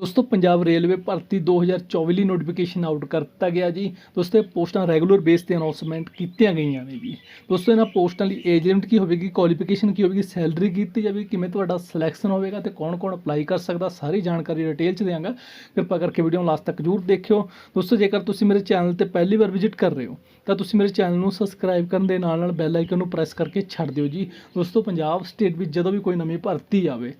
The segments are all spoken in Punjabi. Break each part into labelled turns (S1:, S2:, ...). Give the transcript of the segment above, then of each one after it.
S1: ਦੋਸਤੋ, ਪੰਜਾਬ ਰੇਲਵੇ ਭਰਤੀ 2024 ਲਈ ਨੋਟੀਫਿਕੇਸ਼ਨ ਆਊਟ ਕਰ ਦਿੱਤਾ ਗਿਆ ਜੀ। ਦੋਸਤੋ, ਇਹ ਪੋਸਟਾਂ ਰੈਗੂਲਰ ਬੇਸ ਤੇ ਅਨਾਉਂਸਮੈਂਟ ਕੀਤੀਆਂ ਗਈਆਂ ਨੇ ਜੀ। ਦੋਸਤੋ, ਇਹਨਾਂ ਪੋਸਟਾਂ ਲਈ ਏਜ ਲਿਮਟ ਕੀ ਹੋਵੇਗੀ ਕੁਆਲੀਫਿਕੇਸ਼ਨ ਕੀ ਹੋਵੇਗੀ ਸੈਲਰੀ ਕੀਤੀ ਜਾਵੇਗੀ, ਕਿਵੇਂ ਤੁਹਾਡਾ ਸਿਲੈਕਸ਼ਨ ਹੋਵੇਗਾ ਤੇ ਕੌਣ-ਕੌਣ ਅਪਲਾਈ ਕਰ ਸਕਦਾ, ਸਾਰੀ ਜਾਣਕਾਰੀ ਡਿਟੇਲ ਚ ਦਿਆਂਗਾ। ਕਿਰਪਾ ਕਰਕੇ ਵੀਡੀਓ ਨੂੰ ਲਾਸਟ ਤੱਕ ਜਰੂਰ ਦੇਖਿਓ। ਦੋਸਤੋ, ਜੇਕਰ ਤੁਸੀਂ ਮੇਰੇ ਚੈਨਲ ਤੇ ਪਹਿਲੀ ਵਾਰ ਵਿਜ਼ਿਟ ਕਰ ਰਹੇ ਹੋ, ਤਾਂ ਤੁਸੀਂ ਮੇਰੇ ਚੈਨਲ ਨੂੰ ਸਬਸਕ੍ਰਾਈਬ ਕਰਨ ਦੇ ਨਾਲ ਨਾਲ ਬੈਲ ਆਈਕਨ ਨੂੰ ਪ੍ਰੈਸ ਕਰਕੇ ਛੱਡ ਦਿਓ ਜੀ। ਦੋਸਤੋ, ਪੰਜਾਬ ਸਟੇਟ ਵਿੱਚ ਜਦੋਂ ਵੀ ਕੋਈ ਨਵੀਂ ਭਰਤੀ ਆਵੇ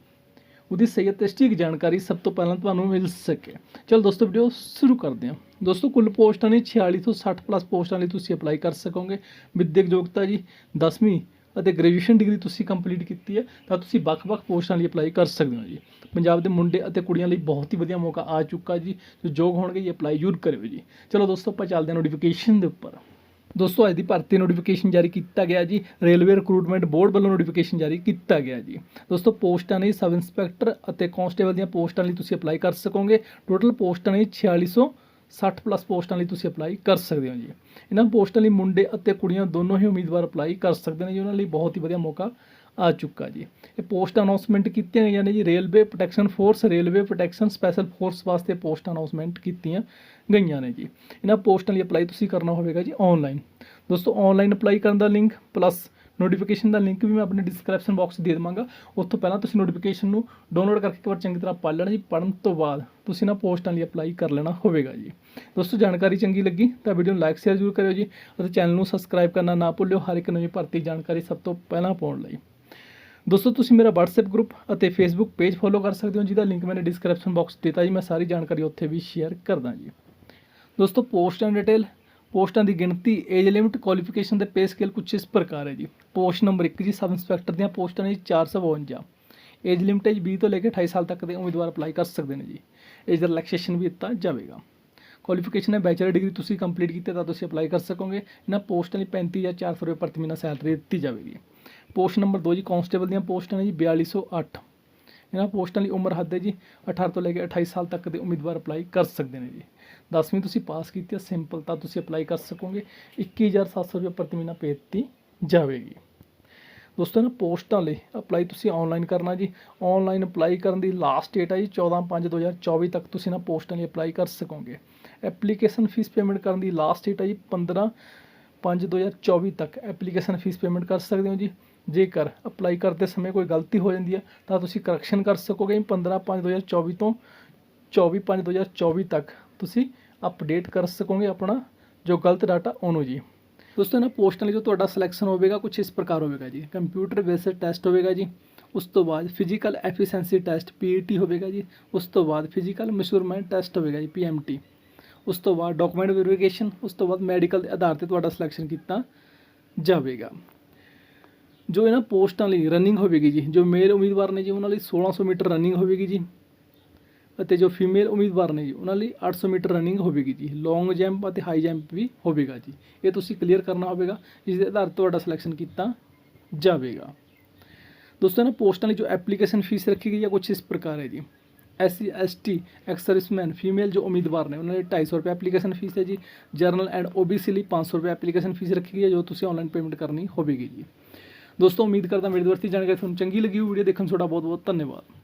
S1: ਉਹਦੀ ਸਹੀ ਅਤੇ ਸਟੀਕ ਜਾਣਕਾਰੀ ਸਭ ਤੋਂ ਪਹਿਲਾਂ ਤੁਹਾਨੂੰ ਮਿਲ ਸਕੇ। ਚਲ ਦੋਸਤੋ ਵੀਡੀਓ ਸ਼ੁਰੂ ਕਰਦੇ ਹਾਂ। ਦੋਸਤੋ, ਕੁੱਲ ਪੋਸਟਾਂ ਨੇ 46 ਤੋਂ 60 ਪਲੱਸ ਪੋਸਟਾਂ ਲਈ ਤੁਸੀਂ ਅਪਲਾਈ ਕਰ ਸਕੋਗੇ। ਵਿਦਿਅਕ ਯੋਗਤਾ ਜੀ 10ਵੀਂ ਅਤੇ ਗ੍ਰੈਜੂਏਸ਼ਨ ਡਿਗਰੀ ਤੁਸੀਂ ਕੰਪਲੀਟ ਕੀਤੀ ਹੈ, ਤਾਂ ਤੁਸੀਂ ਵੱਖ-ਵੱਖ ਪੋਸਟਾਂ ਲਈ ਅਪਲਾਈ ਕਰ ਸਕਦੇ ਹੋ ਜੀ। ਪੰਜਾਬ ਦੇ ਮੁੰਡੇ ਅਤੇ ਕੁੜੀਆਂ ਲਈ ਬਹੁਤ ਹੀ ਵਧੀਆ ਮੌਕਾ ਆ ਚੁੱਕਾ ਜੀ। ਜੋ ਯੋਗ ਹੋਣਗੇ ਜੀ ਅਪਲਾਈ ਜ਼ਰੂਰ ਕਰਿਓ ਜੀ। ਚਲੋ ਦੋਸਤੋ, ਆਪਾਂ ਚੱਲਦੇ ਹਾਂ ਨੋਟੀਫਿਕੇਸ਼ਨ ਦੇ ਉੱਪਰ। ਦੋਸਤੋ, ਅੱਜ ਦੀ ਭਰਤੀ ਨੋਟੀਫਿਕੇਸ਼ਨ ਜਾਰੀ ਕੀਤਾ ਗਿਆ ਜੀ। ਰੇਲਵੇ ਰਿਕਰੂਟਮੈਂਟ ਬੋਰਡ ਵੱਲੋਂ ਨੋਟੀਫਿਕੇਸ਼ਨ ਜਾਰੀ ਕੀਤਾ ਗਿਆ ਜੀ। ਦੋਸਤੋ, ਪੋਸਟਾਂ ਨੇ ਸਬ ਇੰਸਪੈਕਟਰ ਅਤੇ ਕਾਂਸਟੇਬਲ ਦੀਆਂ ਪੋਸਟਾਂ ਲਈ ਤੁਸੀਂ ਅਪਲਾਈ ਕਰ ਸਕੋਗੇ। ਟੋਟਲ ਪੋਸਟਾਂ ਨੇ 4660 ਪਲੱਸ ਪੋਸਟਾਂ ਲਈ ਤੁਸੀਂ ਅਪਲਾਈ ਕਰ ਸਕਦੇ ਹੋ ਜੀ। ਇਹਨਾਂ ਪੋਸਟਾਂ ਲਈ ਮੁੰਡੇ ਅਤੇ ਕੁੜੀਆਂ ਦੋਨੋਂ ਹੀ ਉਮੀਦਵਾਰ ਅਪਲਾਈ ਕਰ ਸਕਦੇ ਨੇ ਜੀ। ਉਹਨਾਂ ਲਈ ਬਹੁਤ ਹੀ ਵਧੀਆ ਮੌਕਾ ਆ ਚੁੱਕਾ ਜੀ। ਇਹ ਪੋਸਟ ਅਨਾਉਂਸਮੈਂਟ ਕੀਤੀਆਂ ਗਈਆਂ ਨੇ ਜੀ। Railway protection force railway protection special force ਵਾਸਤੇ ਪੋਸਟ ਅਨਾਉਂਸਮੈਂਟ ਕੀਤੀਆਂ ਗਈਆਂ ਨੇ ਜੀ। ਇਹਨਾਂ ਪੋਸਟਾਂ ਲਈ ਅਪਲਾਈ ਤੁਸੀਂ ਕਰਨਾ ਹੋਵੇਗਾ ਜੀ ਆਨਲਾਈਨ ਦੋਸਤੋ ਆਨਲਾਈਨ ਅਪਲਾਈ ਕਰਨ ਦਾ ਲਿੰਕ ਪਲੱਸ ਨੋਟੀਫਿਕੇਸ਼ਨ ਦਾ ਲਿੰਕ ਵੀ ਮੈਂ ਆਪਣੇ ਡਿਸਕ੍ਰਿਪਸ਼ਨ ਬਾਕਸ ਦੇ ਦੇਵਾਂਗਾ। ਉੱਥੋਂ ਪਹਿਲਾਂ ਤੁਸੀਂ ਨੋਟੀਫਿਕੇਸ਼ਨ ਨੂੰ ਡਾਊਨਲੋਡ ਕਰਕੇ ਇੱਕ ਵਾਰ ਚੰਗੀ ਤਰ੍ਹਾਂ ਪੜ੍ਹ ਲੈਣਾ ਜੀ। ਪੜ੍ਹਨ ਤੋਂ ਬਾਅਦ ਤੁਸੀਂ ਨਾ ਪੋਸਟਾਂ ਲਈ ਅਪਲਾਈ ਕਰ ਲੈਣਾ ਹੋਵੇਗਾ ਜੀ। ਦੋਸਤੋ, ਜਾਣਕਾਰੀ ਚੰਗੀ ਲੱਗੀ ਤਾਂ ਵੀਡੀਓ ਨੂੰ ਲਾਈਕ ਸ਼ੇਅਰ ਜ਼ਰੂਰ ਕਰਿਓ ਜੀ ਅਤੇ ਚੈਨਲ ਨੂੰ ਸਬਸਕ੍ਰਾਈਬ ਕਰਨਾ ਨਾ ਭੁੱਲਿਓ। ਹਰ ਇੱਕ ਨਵੀਂ ਭਰਤੀ ਜਾਣਕਾਰੀ ਸਭ ਤੋਂ ਪਹਿਲਾਂ ਪਾਉਣ ਲਈ। ਦੋਸਤੋ, ਤੁਸੀਂ ਮੇਰਾ WhatsApp ਗਰੁੱਪ ਅਤੇ Facebook ਪੇਜ ਫੋਲੋ ਕਰ ਸਕਦੇ ਹੋ ਜਿਹਦਾ ਲਿੰਕ ਮੈਨੇ ਡਿਸਕ੍ਰਿਪਸ਼ਨ ਬਾਕਸ ਦਿੱਤਾ ਜੀ। ਮੈਂ ਸਾਰੀ ਜਾਣਕਾਰੀ ਉੱਥੇ ਵੀ ਸ਼ੇਅਰ ਕਰਦਾ ਜੀ। ਦੋਸਤੋ ਪੋਸਟ ਐਂਡ ਡਿਟੇਲ ਪੋਸਟਾਂ ਦੀ ਗਿਣਤੀ ਏਜ ਲਿਮਿਟ ਕੁਆਲੀਫਿਕੇਸ਼ਨ ਦੇ ਪੇ ਸਕੇਲ ਕੁਛ ਇਸ ਪ੍ਰਕਾਰ ਹੈ ਜੀ। ਪੋਸਟ ਨੰਬਰ 1 ਜੀ, ਸਬ ਇੰਸਪੈਕਟਰ ਦੀਆਂ ਪੋਸਟਾਂ ਨੇ ਜੀ 452 ਏਜ ਲਿਮਟ ਹੈ ਜੀ 20 ਤੋਂ ਲੈ ਕੇ 28 ਸਾਲ ਤੱਕ ਦੇ ਉਮੀਦਵਾਰ ਅਪਲਾਈ ਕਰ ਸਕਦੇ ਨੇ ਜੀ। ਏਜ ਰਿਲੈਕਸੇਸ਼ਨ ਵੀ ਦਿੱਤਾ ਜਾਵੇਗਾ। ਕੁਆਲੀਫਿਕੇਸ਼ਨ ਹੈ ਬੈਚਲਰ ਡਿਗਰੀ ਤੁਸੀਂ ਕੰਪਲੀਟ ਕੀਤੀ ਤਾਂ ਤੁਸੀਂ ਅਪਲਾਈ ਕਰ ਸਕੋਗੇ। ਇਹਨਾਂ ਪੋਸਟਾਂ ਲਈ 35 ਜਾਂ 400 ਰੁਪਏ ਪ੍ਰਤੀ ਮਹੀਨਾ ਸੈਲਰੀ ਦਿੱਤੀ ਜਾਵੇਗੀ। ਪੋਸਟ ਨੰਬਰ 2 ਜੀ ਕਾਂਸਟੇਬਲ ਦੀਆਂ ਪੋਸਟਾਂ ਨੇ ਜੀ 4208 ਇਹਨਾਂ ਪੋਸਟਾਂ ਲਈ ਉਮਰ ਹੱਦ ਹੈ ਜੀ। 18 ਤੋਂ ਲੈ ਕੇ 28 ਸਾਲ ਤੱਕ ਦੇ ਉਮੀਦਵਾਰ ਅਪਲਾਈ ਕਰ ਸਕਦੇ ਨੇ ਜੀ। 10ਵੀਂ ਤੁਸੀਂ ਪਾਸ ਕੀਤੀ ਹੈ, ਸਿੰਪਲ ਤਾਂ ਤੁਸੀਂ ਅਪਲਾਈ ਕਰ ਸਕੋਗੇ। 21700 ਰੁਪਏ ਪ੍ਰਤੀ ਮਹੀਨਾ ਪੇ ਦਿੱਤੀ ਜਾਵੇਗੀ। ਦੋਸਤੋ, ਇਹਨਾਂ ਪੋਸਟਾਂ ਲਈ ਅਪਲਾਈ ਤੁਸੀਂ ਆਨਲਾਈਨ ਕਰਨਾ ਜੀ। ਆਨਲਾਈਨ ਅਪਲਾਈ ਕਰਨ ਦੀ ਲਾਸਟ ਡੇਟ ਹੈ ਜੀ 14/5/2024 ਤੱਕ ਤੁਸੀਂ ਇਹਨਾਂ ਪੋਸਟਾਂ ਲਈ ਅਪਲਾਈ ਕਰ ਸਕੋਗੇ। ਐਪਲੀਕੇਸ਼ਨ ਫੀਸ ਪੇਮੈਂਟ ਕਰਨ ਦੀ ਲਾਸਟ ਡੇਟ ਹੈ ਜੀ 15/5/2024 ਤੱਕ ਐਪਲੀਕੇਸ਼ਨ ਫੀਸ ਪੇਮੈਂਟ ਕਰ ਸਕਦੇ ਹੋ ਜੀ। ਜੇਕਰ ਅਪਲਾਈ ਕਰਦੇ ਸਮੇਂ ਕੋਈ ਗਲਤੀ ਹੋ ਜਾਂਦੀ ਹੈ, ਤਾਂ ਤੁਸੀਂ ਕਰੈਕਸ਼ਨ ਕਰ ਸਕੋਗੇ 15/5/2024 ਤੋਂ 24/5/2024 ਤੱਕ। ਤੁਸੀਂ ਅਪਡੇਟ ਕਰ ਸਕੋਗੇ ਆਪਣਾ ਜੋ ਗਲਤ ਡਾਟਾ ਉਹਨੂੰ ਜੀ। ਦੋਸਤੋ, ਇਹਨਾਂ ਪੋਸਟਾਂ ਲਈ ਜੋ ਤੁਹਾਡਾ ਸਿਲੈਕਸ਼ਨ ਹੋਵੇਗਾ ਕੁਝ ਇਸ ਪ੍ਰਕਾਰ ਹੋਵੇਗਾ ਜੀ। ਕੰਪਿਊਟਰ ਬੇਸਡ ਟੈਸਟ ਹੋਵੇਗਾ ਜੀ, ਉਸ ਤੋਂ ਬਾਅਦ ਫਿਜ਼ੀਕਲ ਐਫੀਸ਼ੀਐਂਸੀ ਟੈਸਟ ਪੀਈਟੀ ਹੋਵੇਗਾ ਜੀ, ਉਸ ਤੋਂ ਬਾਅਦ ਫਿਜ਼ੀਕਲ ਮੈਸ਼ਰਮੈਂਟ ਟੈਸਟ ਹੋਵੇਗਾ ਜੀ ਪੀਐਮਟੀ ਉਸ ਤੋਂ ਬਾਅਦ ਡਾਕੂਮੈਂਟ ਵੈਰੀਫਿਕੇਸ਼ਨ ਉਸ ਤੋਂ ਬਾਅਦ ਮੈਡੀਕਲ ਦੇ ਆਧਾਰ ਤੇ ਤੁਹਾਡਾ ਸਿਲੈਕਸ਼ਨ ਕੀਤਾ ਜਾਵੇਗਾ। ਜੋ ਇਹਨਾਂ ਪੋਸਟਾਂ ਲਈ ਰਨਿੰਗ ਹੋਵੇਗੀ ਜੀ ਜੋ ਮੇਲ ਉਮੀਦਵਾਰ ਨੇ ਜੀ ਉਹਨਾਂ ਲਈ 1600 ਮੀਟਰ ਰਨਿੰਗ ਹੋਵੇਗੀ ਜੀ ਅਤੇ ਜੋ ਫੀਮੇਲ ਉਮੀਦਵਾਰ ਨੇ ਜੀ ਉਹਨਾਂ ਲਈ 800 ਮੀਟਰ ਰਨਿੰਗ ਹੋਵੇਗੀ ਜੀ ਲੌਂਗ ਜੰਪ ਅਤੇ ਹਾਈ ਜੰਪ ਵੀ ਹੋਵੇਗਾ ਜੀ ਇਹ ਤੁਸੀਂ ਕਲੀਅਰ ਕਰਨਾ ਹੋਵੇਗਾ ਜਿਸ ਦੇ ਆਧਾਰ ਤੇ ਤੁਹਾਡਾ ਸਿਲੈਕਸ਼ਨ ਕੀਤਾ ਜਾਵੇਗਾ ਦੋਸਤੋ ਇਹਨਾਂ ਪੋਸਟਾਂ ਲਈ ਜੋ ਐਪਲੀਕੇਸ਼ਨ ਫੀਸ ਰੱਖੀ ਗਈ ਹੈ ਕੁਝ ਇਸ ਪ੍ਰਕਾਰ ਹੈ ਜੀ S C S T ex servicemen female ਜੋ ਉਮੀਦਵਾਰ ਨੇ ਉਹਨਾਂ ਲਈ 250 ਰੁਪਏ ਐਪਲੀਕੇਸ਼ਨ ਫੀਸ ਹੈ ਜੀ ਜਰਨਲ ਐਂਡ ਓਬੀਸੀ ਲਈ 500 ਰੁਪਏ ਐਪਲੀਕੇਸ਼ਨ ਫੀਸ ਰੱਖੀ ਗਈ ਹੈ ਜੋ ਤੁਸੀਂ ਆਨਲਾਈਨ ਪੇਮੈਂਟ ਕਰਨੀ ਹੋਵੇਗੀ ਜੀ ਦੋਸਤੋ, ਉਮੀਦ ਕਰਦਾ ਮੇਰੀ ਦੋਸਤੀ ਜਾਣਕਾਰੀ ਤੁਹਾਨੂੰ ਚੰਗੀ ਲੱਗੀ ਹੋ ਵੀਡੀਓ ਦੇਖਣ ਤੁਹਾਡਾ ਬਹੁਤ ਬਹੁਤ ਧੰਨਵਾਦ।